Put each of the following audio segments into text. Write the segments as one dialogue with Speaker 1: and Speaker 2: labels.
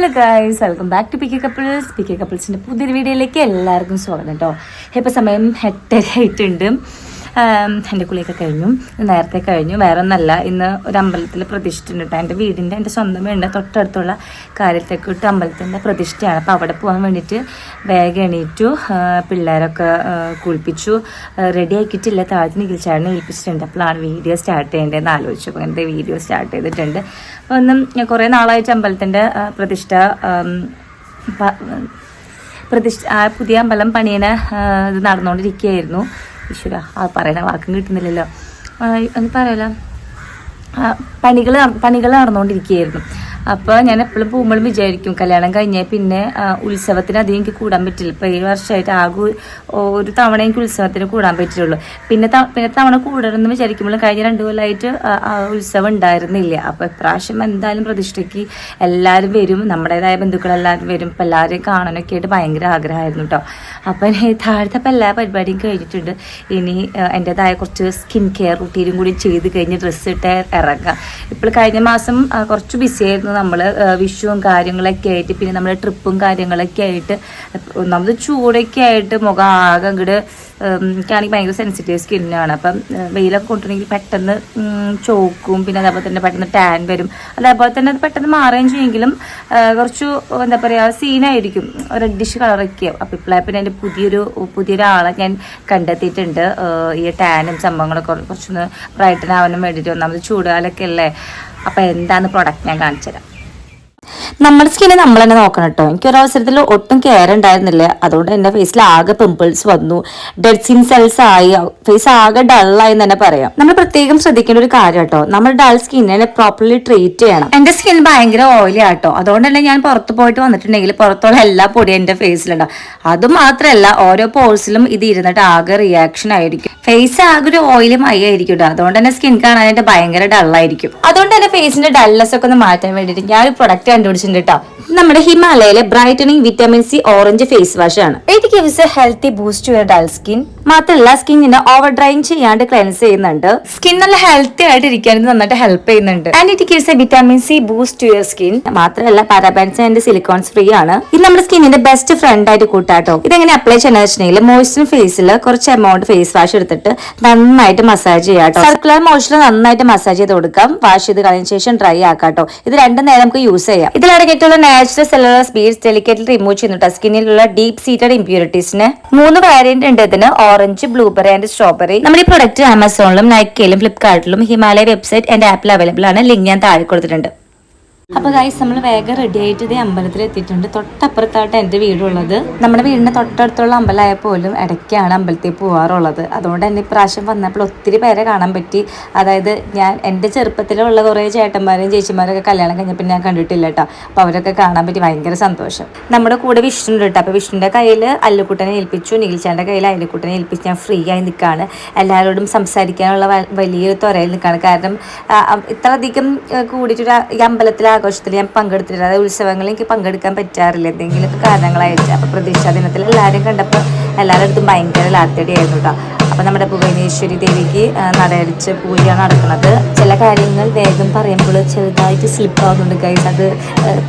Speaker 1: Hello guys welcome back to P K couples P K കപ്പിൾസിന്റെ പുതിയൊരു വീഡിയോയിലേക്ക് എല്ലാവർക്കും സ്വാഗതം കേട്ടോ ഇപ്പോൾ സമയം എട്ടര ആയിട്ടുണ്ട് എന്റെ കുളിയൊക്കെ കഴിഞ്ഞു. നേരത്തെ കഴിഞ്ഞു. വേറെ ഒന്നല്ല ഇന്ന് ഒരു അമ്പലത്തിൽ പ്രതിഷ്ഠ ഉണ്ട് കേട്ടോ എന്റെ വീടിന്റെ എന്റെ സ്വന്തം വീടിന്റെ തൊട്ടടുത്തുള്ള കാര്യത്തേക്കിട്ട് അമ്പലത്തിന്റെ പ്രതിഷ്ഠയാണ്. അപ്പോൾ അവിടെ പോകാൻ വേണ്ടിയിട്ട് വേഗം എണീറ്റു. പിള്ളേരൊക്കെ കുളിപ്പിച്ചു. റെഡി ആക്കിയിട്ടില്ല താഴത്ത് നികിൽച്ചാടിനെ ഏൽപ്പിച്ചിട്ടുണ്ട്. അപ്പോഴാണ് വീഡിയോ സ്റ്റാർട്ട് ചെയ്യേണ്ടതെന്ന് ആലോചിച്ചു അപ്പോൾ എന്റെ വീഡിയോ സ്റ്റാർട്ട് ചെയ്തിട്ടുണ്ട്. അപ്പോൾ ഒന്നും കുറേ നാളായിട്ട് അമ്പലത്തിന്റെ പ്രതിഷ്ഠ പ്രതിഷ്ഠ പുതിയ അമ്പലം പണിയനെ ഇത് നടന്നുകൊണ്ടിരിക്കുകയായിരുന്നു ഈശ്വര ആ പറയണ വാക്കും കിട്ടുന്നില്ലല്ലോ. അത് പറയല്ല. പറയല പണികൾ പണികൾ നടന്നുകൊണ്ടിരിക്കുകയായിരുന്നു അപ്പോൾ ഞാൻ എപ്പോഴും പോകുമ്പോഴും വിചാരിക്കും കല്യാണം കഴിഞ്ഞാൽ പിന്നെ ഉത്സവത്തിന് അധികം എനിക്ക് കൂടാൻ പറ്റില്ല. ഇപ്പോൾ ഏഴ് വർഷമായിട്ട് ആകെ ഒരു- തവണ എനിക്ക് ഉത്സവത്തിന് കൂടാൻ പറ്റുള്ളൂ പിന്നെ പിന്നെ തവണ കൂടണമെന്ന് വിചാരിക്കുമ്പോഴും കഴിഞ്ഞ രണ്ടു കൊല്ലമായിട്ട് ഉത്സവം ഉണ്ടായിരുന്നില്ല. അപ്പോൾ ഇപ്രാവശ്യം എന്തായാലും പ്രതിഷ്ഠയ്ക്ക് എല്ലാവരും വരും. നമ്മുടേതായ ബന്ധുക്കളെല്ലാവരും വരും. ഇപ്പൊ എല്ലാവരെയും കാണാനൊക്കെ ആയിട്ട് ഭയങ്കര ആഗ്രഹമായിരുന്നു കേട്ടോ അപ്പം താഴത്തെ എല്ലാ പരിപാടിയും കഴിഞ്ഞിട്ടുണ്ട്. ഇനി എന്റെതായ കുറച്ച് സ്കിൻ കെയർ റുട്ടീനും കൂടി ചെയ്ത് കഴിഞ്ഞ് ഡ്രസ്സ് ഇട്ട് ഇറങ്ങാം. ഇപ്പോൾ കഴിഞ്ഞ മാസം കുറച്ച് ബിസി ആയിരുന്നു നമ്മൾ വിഷുവും കാര്യങ്ങളൊക്കെ ആയിട്ട് പിന്നെ നമ്മുടെ ട്രിപ്പും കാര്യങ്ങളൊക്കെ ആയിട്ട് ഒന്നാമത് ചൂടൊക്കെ ആയിട്ട് മുഖം ആകെ അങ്ങോട്ട് എനിക്കാണെങ്കിൽ ഭയങ്കര സെൻസിറ്റീവ് സ്കിന്നാണ് അപ്പം വെയിലൊക്കെ കൊണ്ടുണ്ടെങ്കിൽ പെട്ടെന്ന് ചോക്കും പിന്നെ അതേപോലെ തന്നെ പെട്ടെന്ന് ടാൻ വരും. അതേപോലെ തന്നെ അത് പെട്ടെന്ന് മാറുകയും ചെയ്യുമെങ്കിലും കുറച്ച് എന്താ പറയുക സീനായിരിക്കും റെഡിഷ് കളറൊക്കെ ആവും അപ്പോൾ ഇപ്പോഴാണ് പിന്നെ എന്റെ പുതിയൊരു പുതിയൊരാളെ ഞാൻ കണ്ടെത്തിയിട്ടുണ്ട്. ഈ ടാനും സംഭവങ്ങളൊക്കെ കുറച്ചൊന്ന് ബ്രൈറ്റൻ ആവാനും വേണ്ടിയിട്ട് ഒന്നാമത് ചൂടുകാലൊക്കെ അല്ലേ? അപ്പോൾ എന്താണ് പ്രൊഡക്റ്റ് ഞാൻ കാണിച്ചുതരാം. നമ്മുടെ സ്കിന്നെ നമ്മൾ തന്നെ നോക്കണം കേട്ടോ. എനിക്ക് ഒരു അവസരത്തിൽ ഒട്ടും കെയർ ഉണ്ടായിരുന്നില്ല. അതുകൊണ്ട് എന്റെ ഫേസിൽ ആകെ പിമ്പിൾസ് വന്നു. ഡെഡ് സ്കിൻ സെൽസ് ആയി. ഫേസ് ആകെ ഡള്ളായി തന്നെ പറയാം. നമ്മൾ പ്രത്യേകം ശ്രദ്ധിക്കേണ്ട ഒരു കാര്യം കേട്ടോ. നമ്മൾ ഡൾ സ്കിന്നിനെ പ്രോപ്പർലി ട്രീറ്റ് ചെയ്യണം. എന്റെ സ്കിൻ ഭയങ്കര ഓയിലി ആട്ടോ അതുകൊണ്ട് തന്നെ ഞാൻ പുറത്ത് പോയിട്ട് വന്നിട്ടുണ്ടെങ്കിൽ പുറത്തുള്ള എല്ലാ പൊടിയും എന്റെ ഫേസിലുണ്ടാവും അത് മാത്രമല്ല ഓരോ പോഴ്സിലും ഇത് ഇരുന്നിട്ട് ആകെ റിയാക്ഷൻ ആയിരിക്കും. ഫേസ് ആകെ ഒരു ഓയിലും മൈ ആയിരിക്കും ട്ടോ. അതുകൊണ്ട് തന്നെ സ്കിൻ കാണാനായിട്ട് ഭയങ്കര ഡള്ളായിരിക്കും അതുകൊണ്ട് തന്നെ ഫേസിന്റെ ഡൾനെസ് ഒക്കെ ഒന്ന് മാറ്റാൻ വേണ്ടിയിട്ട് ഞാൻ ഒരു പ്രൊഡക്റ്റ് കണ്ടുപിടിച്ചിട്ടുണ്ട് കേട്ടോ. നമ്മുടെ ഹിമാലയയിലെ brightening vitamin C orange face wash ആണ്. It gives a healthy boost to your dull skin മാത്രമല്ല സ്കിന്നിനെ ഓവർ ഡ്രൈയിങ് ചെയ്യാണ്ട് ക്ലെൻസ് ചെയ്യുന്നുണ്ട്. സ്കിൻ നല്ല ഹെൽത്തി ആയിട്ട് ഇരിക്കാൻ നന്നായിട്ട് ഹെൽപ്പ് ചെയ്യുന്നുണ്ട്. And it gives a vitamin C boost to your skin മാത്രമല്ല പാരാബാൻസ് ആൻഡ് സിലിക്കോൺസ് ഫ്രീ ആണ്. ഇത് നമ്മുടെ സ്കിന്നിന്റെ ബെസ്റ്റ് ഫ്രണ്ട് ആയിട്ട് കൂട്ടാട്ടോ. ഇത് എങ്ങനെ അപ്ലൈ ചെയ്യുന്ന വെച്ചിട്ടുണ്ടെങ്കിൽ മോയ്സ്ചർ ഫേസിൽ കുറച്ച് എമൗണ്ട് ഫേസ് വാഷ് എടുത്തിട്ട് നന്നായിട്ട് മസാജ് ചെയ്യാട്ടോ സർക്കുലർ മോയ്സ്ചർ നന്നായിട്ട് മസാജ് ചെയ്ത് കൊടുക്കാം. വാഷ് ചെയ്ത് കളഞ്ഞ ശേഷം ഡ്രൈ ആക്കാട്ടോ. ഇത് രണ്ടു നേരം നമുക്ക് യൂസ് ചെയ്യാം. ഇതിലടങ്ങിയിട്ടുള്ള natural cellular speeds delicate remove ചെയ്യുന്നുണ്ട് സ്കിന്നിലുള്ള ഡീപ് സീറ്റഡ് ഇമ്പ്യൂരിറ്റീസിന് മൂന്ന് വേരിയന്റ് ഉണ്ട് ഇതിന്. Orange blueberry and strawberry. നമ്മുടെ ഈ പ്രൊഡക്റ്റ് ആമസോണിലും നൈക്കയിലും ഫ്ലിപ്കാർട്ടിലും ഹിമാലയ വെബ്സൈറ്റ് ആൻഡ് ആപ്പിൽ അവൈലബിൾ ആണ്. ലിങ്ക് ഞാൻ താഴെ കൊടുത്തിട്ടുണ്ട്. അപ്പോൾ ഗൈസ് നമ്മൾ വേഗം റെഡി ആയിട്ട് ഇതേ അമ്പലത്തിൽ എത്തിയിട്ടുണ്ട്. തൊട്ടപ്പുറത്തായിട്ട് എന്റെ വീടുള്ളത്. നമ്മുടെ വീടിന്റെ തൊട്ടടുത്തുള്ള അമ്പലമായ പോലും ഇടയ്ക്കാണ് അമ്പലത്തിൽ പോകാറുള്ളത് അതുകൊണ്ട് തന്നെ ഇപ്രാവശ്യം വന്നപ്പോൾ ഒത്തിരി പേരെ കാണാൻ പറ്റി. അതായത് ഞാൻ എന്റെ ചെറുപ്പത്തിലുള്ള കുറേ ചേട്ടന്മാരെയും ചേച്ചിമാരൊക്കെ കല്യാണം കഴിഞ്ഞപ്പോൾ ഞാൻ കണ്ടിട്ടില്ല കേട്ടോ. അപ്പോൾ അവരൊക്കെ കാണാൻ പറ്റി ഭയങ്കര സന്തോഷം. നമ്മുടെ കൂടെ വിഷ്ണു കേട്ടോ. അപ്പോൾ വിഷ്ണുന്റെ കയ്യിൽ അല്ലുക്കുട്ടനെ ഏൽപ്പിച്ചു നിഖിൽച്ചാന്റെ കയ്യിൽ അല്ലുക്കുട്ടനെ ഏൽപ്പിച്ച് ഞാൻ ഫ്രീ ആയി നിൽക്കുകയാണ് എല്ലാവരോടും സംസാരിക്കാനുള്ള വലിയൊരു തുറയിൽ നിൽക്കുകയാണ് കാരണം ഇത്രയധികം കൂടിയിട്ടൊരു ഈ അമ്പലത്തിലെ ആഘോഷത്തിൽ ഞാൻ പങ്കെടുത്തിട്ടില്ല. അതായത് ഉത്സവങ്ങളിൽ എനിക്ക് പങ്കെടുക്കാൻ പറ്റാറില്ല. എന്തെങ്കിലും കാരണങ്ങളായിട്ട്. അപ്പോൾ പ്രതീക്ഷാ ദിനത്തിൽ എല്ലാവരും കണ്ടപ്പോൾ എല്ലാവരുടെ അടുത്തും ഭയങ്കര ലാത്തടിയായിരുന്നു കേട്ടോ അപ്പോൾ നമ്മുടെ ഭുവനേശ്വരി ദേവിക്ക് നടയടിച്ച് പൂജയാണ് നടക്കുന്നത്. ചില കാര്യങ്ങൾ വേഗം പറയുമ്പോൾ ചെറുതായിട്ട് സ്ലിപ്പ് ആവുന്നുണ്ട് ഗൈസ് അത്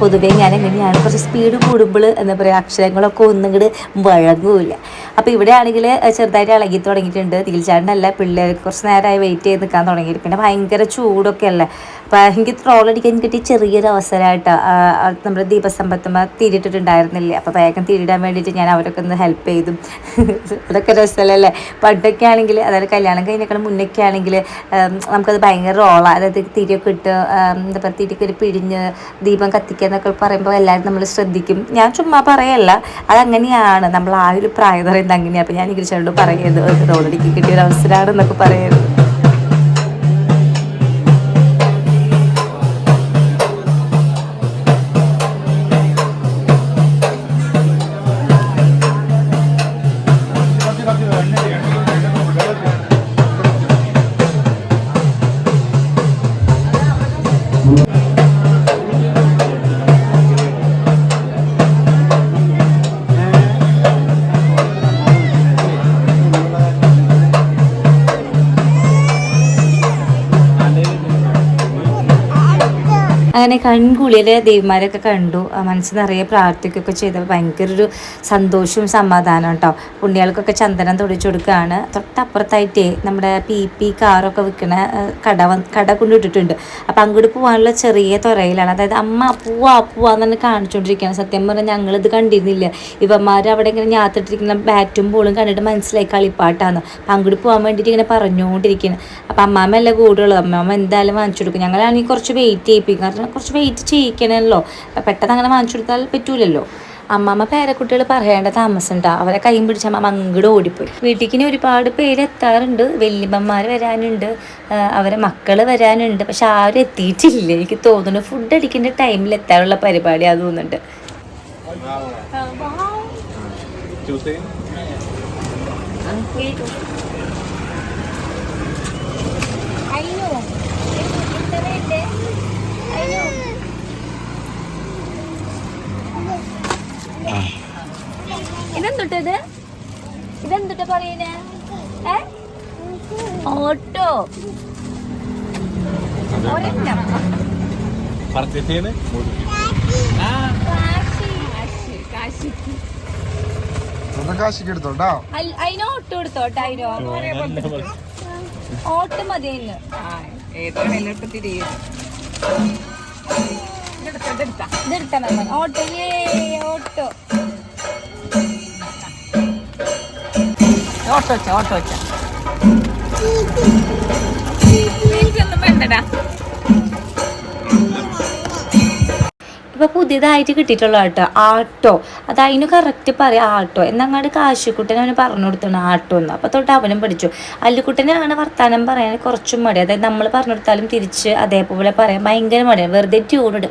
Speaker 1: പൊതുവേ ഞാൻ എങ്ങനെയാണ് കുറച്ച് സ്പീഡ് കൂടുമ്പോൾ എന്താ പറയുക അക്ഷരങ്ങളൊക്കെ ഒന്നും കൂടി വഴങ്ങൂല അപ്പോൾ ഇവിടെ ആണെങ്കിൽ ചെറുതായിട്ട് ഇളകി തുടങ്ങിയിട്ടുണ്ട്. തീൽച്ചാടിനല്ല പിള്ളേർ കുറച്ച് നേരമായി വെയിറ്റ് ചെയ്ത് നിൽക്കാൻ തുടങ്ങിയിട്ട്. പിന്നെ ഭയങ്കര ചൂടൊക്കെ അല്ലേ? അപ്പോൾ എനിക്ക് ട്രോൾ അടിക്കാൻ കിട്ടിയ ചെറിയൊരു അവസരമായിട്ട് നമ്മുടെ ദീപസമ്പത്തമ്മ തീരിട്ടിട്ടുണ്ടായിരുന്നില്ലേ? അപ്പോൾ വേഗം തീരിടാൻ വേണ്ടിയിട്ട് ഞാൻ അവരൊക്കെ ഒന്ന് ഹെൽപ്പ് ചെയ്തു. അതൊക്കെ രസമല്ലേ? പണ്ടൊക്കെ ആണെങ്കിൽ അതായത് കല്യാണം കഴിഞ്ഞേക്കാൾ മുന്നൊക്കെ ആണെങ്കിൽ നമുക്കത് ഭയങ്കര റോളാണ് അതായത് തിരിയൊക്കെ ഇട്ട് എന്താ പറയുക തിരിയൊക്കെ ഒരു പിഴിഞ്ഞ് ദീപം കത്തിക്കുക എന്നൊക്കെ പറയുമ്പോൾ എല്ലാവരും നമ്മൾ ശ്രദ്ധിക്കും. ഞാൻ ചുമ്മാ പറയല്ല അതങ്ങനെയാണ്. നമ്മൾ ആ ഒരു പ്രായം പറയുന്നത് അങ്ങനെയാണ് അപ്പോൾ ഞാൻ ഇംഗ്ലീഷോട് പറയുന്നത് റോളടിക്ക് കിട്ടിയ ഒരു അവസരമാണ് എന്നൊക്കെ പറയുന്നത്. അങ്ങനെ കൺകുളിയിലെ ദേവിമാരൊക്കെ കണ്ടു. മനസ്സ് നിറയെ പ്രാർത്ഥിക്കുകയൊക്കെ ചെയ്ത ഭയങ്കര ഒരു സന്തോഷവും സമാധാനം കേട്ടോ പുണ്യാൾക്കൊക്കെ ചന്ദനം തൊടിച്ചു കൊടുക്കുകയാണ്. തൊട്ടപ്പുറത്തായിട്ടേ നമ്മുടെ പി പി കാറൊക്കെ വിൽക്കണ കട കട കൊണ്ടിട്ടിട്ടുണ്ട് അപ്പം അങ്ങോട്ട് പോകാനുള്ള ചെറിയ തുറയിലാണ് അതായത് അമ്മ പോവാ പോവാന്ന് തന്നെ കാണിച്ചുകൊണ്ടിരിക്കുകയാണ് സത്യം പറഞ്ഞാൽ ഞങ്ങളിത് കണ്ടിരുന്നില്ല. ഇവന്മാർ അവിടെ ഇങ്ങനെ ഞാത്തിട്ടിരിക്കുന്ന ബാറ്റും ബോളും കണ്ടിട്ട് മനസ്സിലായി കളിപ്പാട്ടാന്ന്. അപ്പം അങ്ങോട്ട് പോകാൻ വേണ്ടിയിട്ട് ഇങ്ങനെ പറഞ്ഞുകൊണ്ടിരിക്കുന്നത് അപ്പം അമ്മാമ്മ അല്ല കൂടുള്ളൂ അമ്മാമ്മ എന്തായാലും വാങ്ങിച്ചു കൊടുക്കും. ഞങ്ങളാണെങ്കിൽ കുറച്ച് വെയിറ്റ് ചെയ്യിപ്പിക്കും. കാരണം കുറച്ച് വെയിറ്റ് ചെയ്യിക്കണമല്ലോ പെട്ടെന്ന് അങ്ങനെ വാങ്ങിച്ചു കൊടുത്താൽ പറ്റൂലല്ലോ. അമ്മമ്മ പേരക്കുട്ടികൾ പറയേണ്ട താമസം ഉണ്ടാ അവരെ കൈയും പിടിച്ച അമ്മ അങ്ങോട്ട് ഓടിപ്പോയി. വീട്ടിലേക്ക് ഇനി ഒരുപാട് പേര് എത്താറുണ്ട്. വല്യമ്മമാർ വരാനുണ്ട്. അവരെ മക്കൾ വരാനുണ്ട്. പക്ഷെ ആരും എത്തിയിട്ടില്ല. എനിക്ക് തോന്നുന്നു ഫുഡ് അടിക്കുന്ന ടൈമിൽ എത്താനുള്ള അത് തോന്നുന്നുണ്ട്? ഇതെന്തുട്ടത് ഓട്ടോ ഒരെണ്ണം
Speaker 2: Purchase ചെയ്യണേ?
Speaker 3: കാശിക്ക് എടുത്തോട്ടാ
Speaker 1: അതിന് ഓട്ടോ എടുത്തോട്ടെ അതിനോ ഓട്ടോ മതി അതിന് ഇതെടുത്താ മതി ഓട്ടോ ഏ ഓട്ടോ. ഓട്ടോ വെച്ച ഓട്ടോ വെച്ച. എനിക്കൊന്നും വേണ്ടടാ. ഇപ്പൊ പുതിയതായിട്ട് കിട്ടിയിട്ടുള്ള ആട്ടോ. ആട്ടോ. അത് അതിന് കറക്റ്റ് പറയാം ആട്ടോ. എന്നങ്ങാണ്ട് കാശിക്കുട്ടൻ അവന് പറഞ്ഞു കൊടുത്താണ് ആട്ടോ എന്ന്. അപ്പൊ തൊട്ട് അവനും പഠിച്ചു. അല്ലിക്കുട്ടനെ അങ്ങനെ വർത്താനം പറയാൻ കുറച്ചും മടി അതായത് നമ്മൾ പറഞ്ഞു കൊടുത്താലും തിരിച്ച് അതേപോലെ പറയാൻ ഭയങ്കര മടിയാണ് വെറുതെ ട്യൂണിട്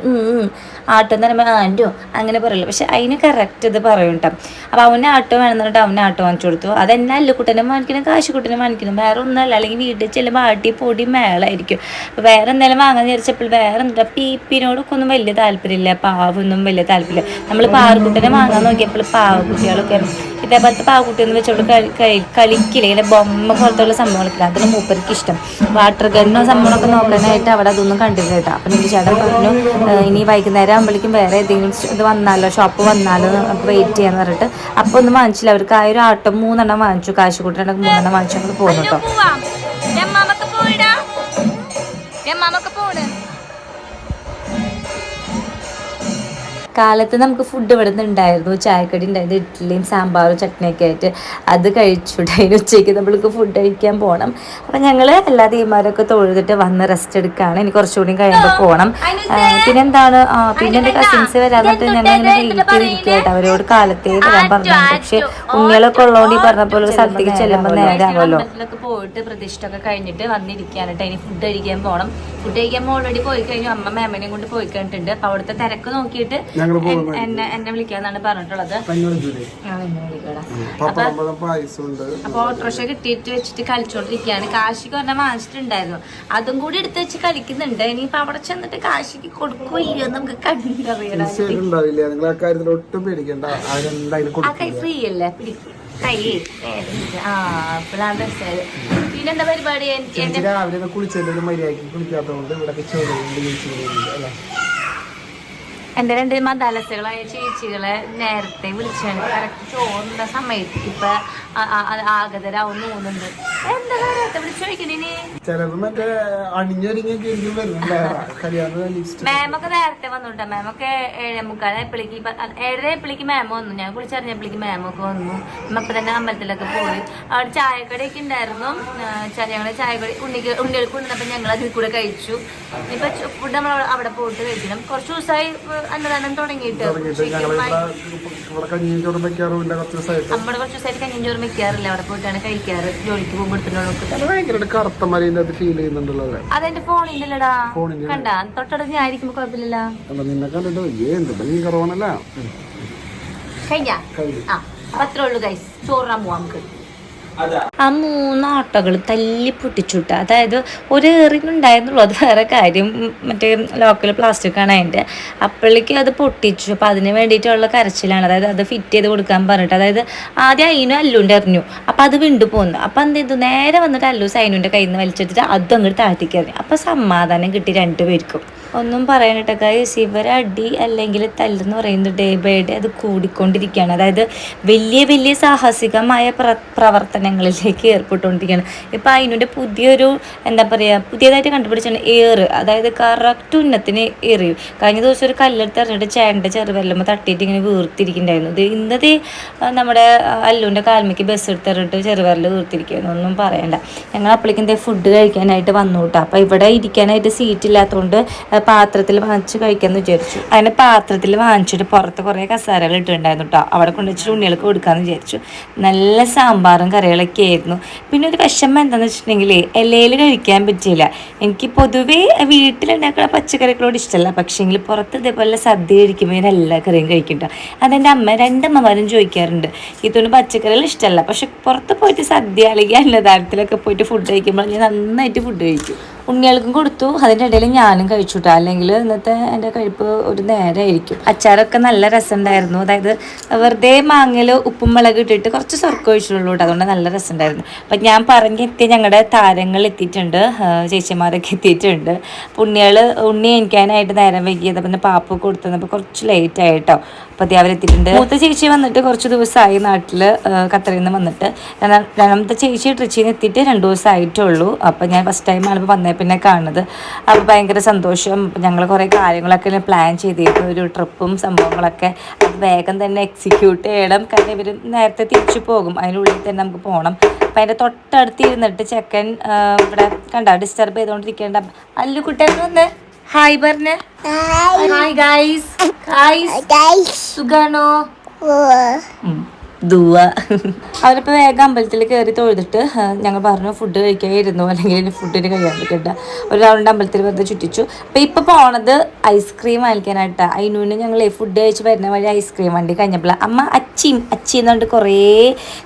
Speaker 1: ആട്ടോ എന്ന് പറയുമ്പോൾ ആന്റോ അങ്ങനെ പറയില്ല. പക്ഷെ അതിന് കറക്റ്റ് ഇത് പറയും കേട്ടോ അപ്പൊ അവന് ആട്ടോ വേണമെന്ന് പറഞ്ഞിട്ട് അവന് ആട്ടോ വാങ്ങിച്ചു കൊടുത്തു. അതെന്നെ അല്ലുക്കുട്ടനെ വാങ്ങിക്കണം കാശിക്കുട്ടനെ വാങ്ങിക്കണം. വേറെ ഒന്നല്ല അല്ലെങ്കിൽ വീട്ടിൽ ചെല്ലുമ്പോൾ ആട്ടി പൊടി മേളായിരിക്കും. അപ്പോൾ വേറെ എന്തെങ്കിലും വാങ്ങാൻ വിചാരിച്ചപ്പോൾ വേറെ എന്താ പീപ്പിനോടൊക്കെ ഒന്നും വലിയ താല്പര്യമില്ല. പാവൊന്നും വലിയ താല്പര്യമില്ല. നമ്മൾ പാവക്കുട്ടനെ വാങ്ങാൻ നോക്കിയപ്പോൾ പാവക്കുട്ടികളൊക്കെ ഇതേപോലത്തെ പാവക്കുട്ടി എന്ന് വെച്ചോട് കളിക്കില്ല. ഇങ്ങനെ ബൊമ്മ പോലത്തുള്ള സംഭവങ്ങളൊക്കെ അതൊന്നും മൂപ്പർക്ക് ഇഷ്ടം. വാട്ടർ ഗണ്ണോ സംഭവങ്ങളൊക്കെ നോക്കാനായിട്ട് അവിടെ അതൊന്നും കണ്ടില്ല കേട്ടോ. അപ്പം എന്റെ ചേട്ടൻ പറഞ്ഞു ഇനി വൈകുന്നേരം ആകുമ്പോഴേക്കും വേറെ ഏതെങ്കിലും ഇത് വന്നാലോ ഷോപ്പ് വന്നാലോ നമുക്ക് വെയിറ്റ് ചെയ്യാന്ന് പറഞ്ഞിട്ട് അപ്പോൾ ഒന്നും വാങ്ങിച്ചില്ല. അവർക്ക് ആ ഒരു ആട്ടം മൂന്നെണ്ണം വാങ്ങിച്ചു. കാശുകൂട്ടിനെ മൂന്നെണ്ണം വാങ്ങിച്ചു അങ്ങനെ പോകുന്നു കേട്ടോ. കാലത്ത് നമുക്ക് ഫുഡ് ഇവിടെ നിന്ന് ഉണ്ടായിരുന്നു. ചായക്കടി ഉണ്ടായിരുന്നു. ഇഡ്ഡലിയും സാമ്പാറും ചട്നിയൊക്കെ ആയിട്ട് അത് കഴിച്ചുണ്ടായിരുന്നു അതിന് ഉച്ചയ്ക്ക് നമ്മൾക്ക് ഫുഡ് കഴിക്കാൻ പോകണം അപ്പം ഞങ്ങൾ എല്ലാ തീമാരൊക്കെ തൊഴുതിട്ട് വന്ന് റെസ്റ്റ് എടുക്കുകയാണ്. ഇനി കുറച്ചുകൂടി കഴിയുമ്പോൾ പോകണം പിന്നെന്താണ്? ആ പിന്നെ എന്റെ കസിൻസ് വരാന്നിട്ട് ഞങ്ങൾ ഇങ്ങനെ വെയിറ്റ് ചെയ്തിരിക്കുകയായിട്ട് അവരോട് കാലത്തേ വരാൻ പറഞ്ഞു പക്ഷെ ഉണ്ണികളൊക്കെ ഉള്ളതുകൊണ്ട് ഈ പറഞ്ഞ പോലെ ഒരു സ്ഥലത്തേക്ക് ചെല്ലുമ്പോൾ നേരാവല്ലോ. പോയിട്ട് പ്രതിഷ്ഠ ഒക്കെ കഴിഞ്ഞിട്ട് വന്നിരിക്കുകയാണ് കേട്ടോ. ഇനി ഫുഡ് കഴിക്കാൻ പോകണം ഫുഡ് കഴിക്കാൻ ഓൾറെഡി പോയി കഴിഞ്ഞു. അമ്മ മാമനെയും കൊണ്ട് പോയി കഴിഞ്ഞിട്ടുണ്ട്. അപ്പൊ അവിടുത്തെ തിരക്ക് നോക്കിയിട്ട്
Speaker 3: ഞങ്ങൾ
Speaker 1: എന്നെ എന്നെ വിളിക്കാന്നാണ് പറഞ്ഞിട്ടുള്ളത്. അപ്പൊ ഓട്ടോറിക്ഷ കിട്ടിയിട്ട് വെച്ചിട്ട് കളിച്ചോണ്ടിരിക്കുകയാണ് കാശിക്ക് ഒരെണ്ണം വാങ്ങിച്ചിട്ടുണ്ടായിരുന്നു. അതും കൂടി എടുത്ത് വെച്ച് കളിക്കുന്നുണ്ട്. ഇനിയിപ്പൊ അവിടെ ചെന്നിട്ട് കാശിക്ക് കൊടുക്കുകയോ നമുക്ക് കണ്ടറിയണം. കൈ
Speaker 3: കൊടുക്കില്ല.
Speaker 1: ഫ്രീ അല്ലേ? പിടിക്ക് കൈ. വേദനിച്ച്. ആ അപ്പോഴാണ് രസമായത് പിന്നെന്താ പരിപാടി?
Speaker 3: രാവിലെ കുളിച്ചതിന്റെ മര്യാദയ്ക്ക് കുളിക്കാത്തതുകൊണ്ട് ഇവിടെ
Speaker 1: എന്റെ രണ്ട് മദാലസുകളായ ചേച്ചികളെ നേരത്തെ വിളിച്ചാണ്. കറക്റ്റ് ചോറുന്ന സമയത്ത് ഇപ്പൊ ആഗതരാവും തോന്നുന്നുണ്ട്. എന്താ നേരത്തെ വിളിച്ചു ചോദിക്കണേ മാമൊക്കെ നേരത്തെ വന്നുട്ടോ. മാമൊക്കെ ഏഴേ മുക്കാലായപ്പോഴേക്ക് ഏഴര എപ്പിളിക്ക് മാമ വന്നു. ഞാൻ കുളിച്ചറിഞ്ഞപ്പിളിക്ക് മാമൊക്കെ വന്നു. അപ്പൊ തന്നെ അമ്പലത്തിലൊക്കെ പോയി. അവിടെ ചായക്കടയൊക്കെ ഉണ്ടായിരുന്നു. ഞങ്ങൾ ചായക്കടി ഉണ്ണിക്ക് ഉണ്ണികൾക്ക് ഉണ്ടപ്പോ ഞങ്ങൾ അതിൽ കൂടെ കഴിച്ചു. ഇപ്പൊ ഫുഡ് നമ്മൾ അവിടെ പോയിട്ട് കഴിക്കണം. കുറച്ച് ദിവസമായി അന്നദാനം തുടങ്ങിയിട്ട്. നമ്മുടെ കുറച്ച് ദിവസമായിട്ട്. വെക്കാറില്ല. അവിടെ പോയിട്ടാണ് കഴിക്കാറ്. ജോലിക്ക് അതെന്റെ കണ്ട? തൊട്ടടുത്ത് ഞാൻ ആയിരിക്കുമ്പോ കുഴപ്പമില്ലല്ലോ. കഴിഞ്ഞ? അത്രേ ഉള്ളൂ ഗൈസ് ചോറാൻ പോവാം നമുക്ക്. ആ മൂന്ന് ഓട്ടോകൾ തല്ലി പൊട്ടിച്ചുട്ട. അതായത് ഒരു എറിനുണ്ടായിരുന്നുള്ളൂ അത് വേറെ കാര്യം. മറ്റേ ലോക്കൽ പ്ലാസ്റ്റിക് ആണ് അതിന്റെ അപ്പോഴേക്കും അത് പൊട്ടിച്ചു. അപ്പം അതിന് വേണ്ടിയിട്ടുള്ള കരച്ചിലാണ്. അതായത് അത് ഫിറ്റ് ചെയ്ത് കൊടുക്കാൻ പറഞ്ഞിട്ട്. അതായത് ആദ്യം അയിനും അല്ലുണ്ട് എറിഞ്ഞു. അപ്പം അത് വിണ്ടു പോന്നു. അപ്പം എന്ത് ചെയ്തു? നേരെ വന്നിട്ട് അല്ലു സൈനുന്റെ കയ്യിൽ നിന്ന് വലിച്ചെടുത്തിട്ട് അതും അങ്ങോട്ട് താഴ്ത്തിക്കറിഞ്ഞു അപ്പം സമാധാനം കിട്ടി രണ്ടുപേർക്കും ഒന്നും പറയാനിട്ട ഗൈസ് ഇവരെ അടി അല്ലെങ്കിൽ തല്ലെന്ന് പറയുന്നത് ഡേ ബൈ ഡേ അത് കൂടിക്കൊണ്ടിരിക്കുകയാണ്. അതായത് വലിയ വലിയ സാഹസികമായ പ്ര പ്രവർത്തനങ്ങളിലേക്ക് ഏർപ്പെട്ടുകൊണ്ടിരിക്കുകയാണ്. ഇപ്പം അതിന്റെ പുതിയൊരു എന്താ പറയുക പുതിയതായിട്ട് കണ്ടുപിടിച്ചാണ് ഏറ്. അതായത് കറക്റ്റ് ഉന്നത്തിന് എറിയും. കഴിഞ്ഞ ദിവസം ഒരു കല്ലെടുത്ത് എറിഞ്ഞിട്ട് ചേട്ടന്റെ ചെറുവെല്ലുമ്പോൾ തട്ടിയിട്ട് ഇങ്ങനെ വീർത്തിരിക്കുന്നുണ്ടായിരുന്നു. ഇത് ഇന്നത്തെ നമ്മുടെ അല്ലുവിന്റെ കാൽമയ്ക്ക് ബസ് എടുത്തെറിഞ്ഞിട്ട് ചെറുവരൽ വീർത്തിരിക്കുകയായിരുന്നു ഒന്നും പറയണ്ട. ഞങ്ങൾ അപ്പോഴേക്കും ഫുഡ് കഴിക്കാനായിട്ട് വന്നു കേട്ടോ. അപ്പോൾ ഇവിടെ ഇരിക്കാനായിട്ട് സീറ്റ് ഇല്ലാത്തതുകൊണ്ട് പാത്രത്തിൽ വാങ്ങിച്ച് കഴിക്കാമെന്ന് വിചാരിച്ചു. അങ്ങനെ പാത്രത്തിൽ വാങ്ങിച്ചിട്ട് പുറത്ത് കുറേ കസാരകൾ ഇട്ടിട്ടുണ്ടായിരുന്നു കേട്ടോ അവിടെ കൊണ്ടുവച്ചിട്ട് ഉണ്ണികൾക്ക് കൊടുക്കാമെന്ന് വിചാരിച്ചു. നല്ല സാമ്പാറും കറികളൊക്കെ ആയിരുന്നു. പിന്നെ ഒരു വിഷമം എന്താണെന്ന് വെച്ചിട്ടുണ്ടെങ്കിൽ ഇലയിൽ കഴിക്കാൻ പറ്റിയില്ല. എനിക്ക് പൊതുവേ വീട്ടിലുണ്ടാക്കുന്ന പച്ചക്കറികളോട് ഇഷ്ടമല്ല പക്ഷേങ്കിൽ പുറത്ത് ഇതേപോലെ സദ്യ കഴിക്കുമ്പോൾ ഞാൻ എല്ലാ കറിയും കഴിക്കണ്ട അതെന്റെ അമ്മ രണ്ടമ്മമാരും ചോദിക്കാറുണ്ട്. ഇതൊന്നും പച്ചക്കറികൾ ഇഷ്ടമല്ല പക്ഷെ പുറത്ത് പോയിട്ട് സദ്യ അല്ലെങ്കിൽ അന്നദാനത്തിലൊക്കെ പോയിട്ട് ഫുഡ് കഴിക്കുമ്പോൾ ഞാൻ നന്നായിട്ട് ഫുഡ് കഴിക്കും. ഉണ്ണികൾക്കും കൊടുത്തു. അതിന്റെ ഇടയിൽ ഞാനും കഴിച്ചു കേട്ടോ അല്ലെങ്കിൽ ഇന്നത്തെ എന്റെ കഴിപ്പ് ഒരു നേരമായിരിക്കും അച്ചാറൊക്കെ നല്ല രസമുണ്ടായിരുന്നു. അതായത് വെറുതെ മാങ്ങയിൽ ഉപ്പും മുളക് ഇട്ടിട്ട് കുറച്ച് സ്വർക്കം ഒഴിച്ചിട്ടുള്ളൂ കേട്ടോ. അതുകൊണ്ട് നല്ല രസമുണ്ടായിരുന്നു. അപ്പം ഞാൻ പറഞ്ഞെത്തിയ ഞങ്ങളുടെ താരങ്ങൾ എത്തിയിട്ടുണ്ട്. ചേച്ചിമാരൊക്കെ എത്തിയിട്ടുണ്ട്. ഉണ്ണികൾ ഉണ്ണി എനിക്കാനായിട്ട് നേരം വൈകിയത് പിന്നെ പാപ്പ് കൊടുത്തത്. അപ്പോൾ കുറച്ച് ലേറ്റ് അവരെത്തിയിട്ടുണ്ട് മൂത്ത ചേച്ചി വന്നിട്ട് കുറച്ച് ദിവസമായി നാട്ടിൽ ഖത്തറിൽ നിന്ന് വന്നിട്ട്. രണ്ടാം- രണ്ടാമത്തെ ചേച്ചി ട്രിച്ചിയിൽ എത്തിയിട്ട് രണ്ട് ദിവസം ആയിട്ടുള്ളൂ അപ്പോൾ ഞാൻ ഫസ്റ്റ് ടൈമാണ് ഇപ്പോൾ വന്നേ പിന്നെ കാണുന്നത്. അപ്പോൾ ഭയങ്കര സന്തോഷം. ഞങ്ങൾ കുറേ കാര്യങ്ങളൊക്കെ പ്ലാൻ ചെയ്തിരുന്നു. ഒരു ട്രിപ്പും സംഭവങ്ങളൊക്കെ. അത് വേഗം തന്നെ എക്സിക്യൂട്ട് ചെയ്യണം. കാരണം ഇവർ നേരത്തെ തിരിച്ചു പോകും. അതിനുള്ളിൽ തന്നെ നമുക്ക് പോകണം അപ്പം അതിന്റെ തൊട്ടടുത്ത് ഇരുന്നിട്ട് ചെക്കൻ ഇവിടെ കണ്ട ഡിസ്റ്റർബ് ചെയ്തുകൊണ്ടിരിക്കേണ്ട അല്ലു കുട്ടിയൊക്കെ വന്ന്. ഹായ് പറഞ്ഞ ഹായ് ഗൈസ് ഗൈസ് സുഖാണോ. ദുവ. അവരിപ്പോൾ വേഗം അമ്പലത്തിൽ കയറി തൊഴുതിട്ട് ഞങ്ങൾ പറഞ്ഞു ഫുഡ് കഴിക്കായിരുന്നു അല്ലെങ്കിൽ ഫുഡിന് കഴിയാൻ പറ്റണ്ട ഒരു റൗണ്ട് അമ്പലത്തിൽ വെറുതെ ചുറ്റിച്ചു. അപ്പോൾ ഇപ്പോൾ പോണത് ഐസ്ക്രീം വാങ്ങിക്കാനായിട്ടാ. അതിനുവിന് ഞങ്ങൾ ഫുഡ് കഴിച്ച് വരുന്ന വഴി ഐസ്ക്രീം വണ്ടി കഴിഞ്ഞപ്പോൾ അമ്മ അച്ചിയും അച്ചി എന്നുകൊണ്ട് കുറേ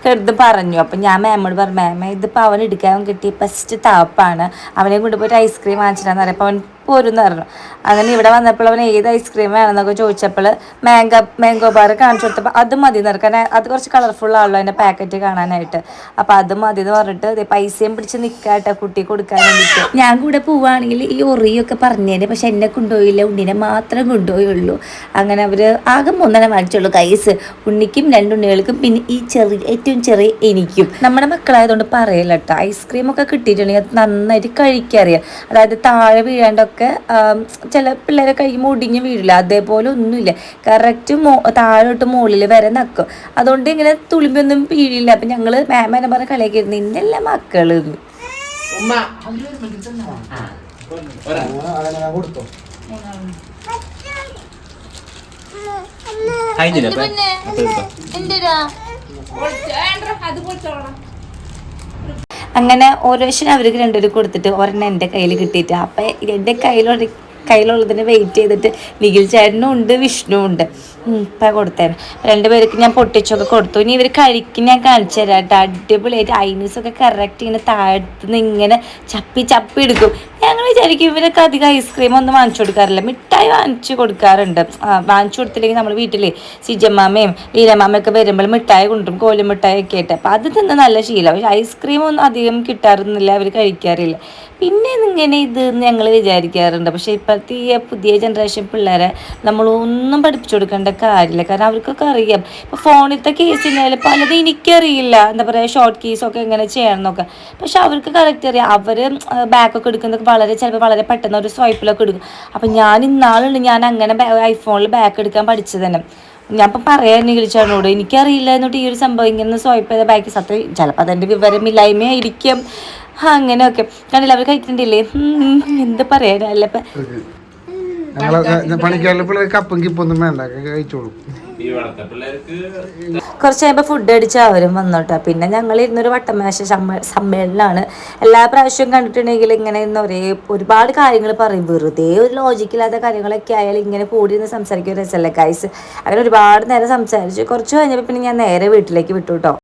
Speaker 1: കിടന്ന് പറഞ്ഞു. അപ്പം ഞാൻ മാമോട് പറഞ്ഞു മാമ ഇതിപ്പോൾ അവൻ എടുക്കാൻ കിട്ടിയ ഫസ്റ്റ് താപ്പാണ്. അവനെ കൊണ്ടുപോയിട്ട് ഐസ്ക്രീം വാങ്ങിച്ചിട്ടാന്ന് പറയാം. അപ്പോൾ അവൻ പോരുന്ന് പറഞ്ഞു. അങ്ങനെ ഇവിടെ വന്നപ്പോൾ അവൻ ഏത് ഐസ്ക്രീം വേണമെന്നൊക്കെ ചോദിച്ചപ്പോൾ മാംഗോ മാംഗോ ബാർ കാണിച്ചു കൊടുത്തപ്പോൾ അത് മതി എന്ന് കാരണം അത് കുറച്ച് കളർഫുൾ ആണല്ലോ അതിന്റെ പാക്കറ്റ് കാണാനായിട്ട്. അപ്പോൾ അത് മതി എന്ന് പറഞ്ഞിട്ട് പൈസയും പിടിച്ച് നിൽക്കാട്ടെ കുട്ടി കൊടുക്കാൻ വേണ്ടിയിട്ട്. ഞാൻ കൂടെ പോവുകയാണെങ്കിൽ ഈ ഒറിയൊക്കെ പറഞ്ഞേനെ പക്ഷെ എന്നെ കൊണ്ടുപോയില്ല. ഉണ്ണിനെ മാത്രം കൊണ്ടുപോയുള്ളൂ. അങ്ങനെ അവർ ആകെ മൂന്നെണ്ണം വാങ്ങിച്ചുള്ളൂ കൈസ് ഉണ്ണിക്കും രണ്ടുണ്ണികൾക്കും പിന്നെ ഈ ചെറിയ ഏറ്റവും ചെറിയ എനിക്കും. നമ്മുടെ മക്കളായതുകൊണ്ട് പറയലട്ടോ കേട്ടോ. ഐസ്ക്രീം ഒക്കെ കിട്ടിയിട്ടുണ്ടെങ്കിൽ അത് നന്നായിട്ട് കഴിക്കാറിയാം അതായത് താഴെ വീഴാണ്ടൊക്കെ ആം, ചില പിള്ളേരെ കൈ മുടിഞ്ഞ് വീഴില്ല. അതേപോലെ ഒന്നുമില്ല. കറക്റ്റ് മോ താഴോട്ട് മുകളിൽ വരെ നക്കും. അതുകൊണ്ട് ഇങ്ങനെ തുളുമ്പൊന്നും വീഴില്ല. അപ്പം ഞങ്ങൾ മാമേനെ പറഞ്ഞ കളിയാക്കിയിരുന്നു ഇന്നല്ല എന്ന്.
Speaker 3: കൊടുത്തോ
Speaker 2: കഴിഞ്ഞില്ല.
Speaker 1: അങ്ങനെ ഓരോ അവർക്ക് രണ്ടുപേരും കൊടുത്തിട്ട് ഒരെണ്ണം എന്റെ കയ്യിൽ കിട്ടിയിട്ട്. അപ്പം എന്റെ കയ്യിലുള്ള കയ്യിലുള്ളതിന് വെയിറ്റ് ചെയ്തിട്ട് നിഖിൽ ചേട്ടനും ഉണ്ട് വിഷ്ണു ഉണ്ട്. ഇപ്പം കൊടുത്തേനെ. രണ്ടുപേർക്ക് ഞാൻ പൊട്ടിച്ചൊക്കെ കൊടുത്തു. ഇനി ഇവർ കഴിക്കും ഞാൻ കാണിച്ചു തരാം കേട്ടോ. അടിപൊളിയായിട്ട് ഐനൂസൊക്കെ കറക്റ്റ് ഇങ്ങനെ താഴ്ത്തുനിന്ന് ഇങ്ങനെ ചപ്പി ചപ്പി എടുക്കും. ഞങ്ങൾ വിചാരിക്കും ഇവരൊക്കെ അധികം ഐസ്ക്രീം ഒന്നും വാങ്ങിച്ചു കൊടുക്കാറില്ല. മിഠായി വാങ്ങിച്ചു കൊടുക്കാറുണ്ട്. വാങ്ങിച്ചു കൊടുത്തില്ലെങ്കിൽ നമ്മൾ വീട്ടിൽ സിജമ്മാമയും ലീലമാമയും ഒക്കെ വരുമ്പോൾ മിഠായി കൊണ്ടും കോലി മിഠായി ഒക്കെ ആയിട്ട്. അപ്പം അത് തന്നെ നല്ല ശീലം. പക്ഷേ ഐസ്ക്രീം ഒന്നും അധികം കിട്ടാറൊന്നുമില്ല അവർ കഴിക്കാറില്ല. പിന്നെ ഇങ്ങനെ ഇത് ഞങ്ങൾ വിചാരിക്കാറുണ്ട്. പക്ഷേ ഇപ്പോഴത്തെ ഈ പുതിയ ജനറേഷൻ പിള്ളേരെ നമ്മൾ ഒന്നും പഠിപ്പിച്ചു കൊടുക്കേണ്ട കാര്യമില്ല. കാരണം അവർക്കൊക്കെ അറിയാം. ഇപ്പോൾ ഫോണിലത്തെ കേസിനായാലും പലതും എനിക്കറിയില്ല. എന്താ പറയുക ഷോർട്ട് കേസൊക്കെ എങ്ങനെ ചെയ്യണം എന്നൊക്കെ. പക്ഷെ അവർക്ക് കറക്റ്റ് അറിയാം. അവർ ബാക്കൊക്കെ എടുക്കുന്നതൊക്കെ വളരെ ചിലപ്പോൾ വളരെ പെട്ടെന്ന് ഒരു സ്വൈപ്പിലൊക്കെ എടുക്കും. അപ്പം ഞാൻ ഇന്നാളുണ്ട് ഞാൻ അങ്ങനെ ഐഫോണിൽ ബാക്ക് എടുക്കാൻ പഠിച്ചത് തന്നെ. ഞാൻ ഇപ്പം പറയാൻ വിളിച്ചോട് എനിക്കറിയില്ല എന്നിട്ട് ഈ ഒരു സംഭവം ഇങ്ങനെ സ്വൈപ്പ് ചെയ്ത ബാക്കി സത്യം ചിലപ്പോൾ അതെന്റെ വിവരമില്ലായ്മയായിരിക്കും. അങ്ങനെയൊക്കെ. കണ്ടില്ല അവർ കഴിക്കണ്ടില്ലേ എന്ത് പറയാനല്ല ഇപ്പം
Speaker 3: ഞങ്ങളെ പണിക്കാരിലെ പിള്ളേർ കപ്പും കിപ്പൊന്നും വേണ്ട കഴിച്ചോളൂ.
Speaker 1: കുറച്ച് കഴിയുമ്പോൾ ഫുഡ് അടിച്ച് അവരും വന്നോട്ടോ. പിന്നെ ഞങ്ങൾ ഇരുന്നൊരു വട്ടമേശ സമ്മേ സമ്മേളനമാണ് എല്ലാ പ്രാവശ്യവും കണ്ടിട്ടുണ്ടെങ്കിൽ ഇങ്ങനെ ഇന്ന് ഒരേ ഒരുപാട് കാര്യങ്ങൾ പറയും. വെറുതെ ഒരു ലോജിക്കില്ലാത്ത കാര്യങ്ങളൊക്കെ ആയാലും ഇങ്ങനെ കൂടി നിന്ന് സംസാരിക്കുന്ന രസമല്ലേ ഗൈസ് അങ്ങനെ ഒരുപാട് നേരം സംസാരിച്ചു കുറച്ച് കഴിഞ്ഞപ്പോൾ പിന്നെ ഞാൻ നേരെ വീട്ടിലേക്ക് വിട്ടു കേട്ടോ.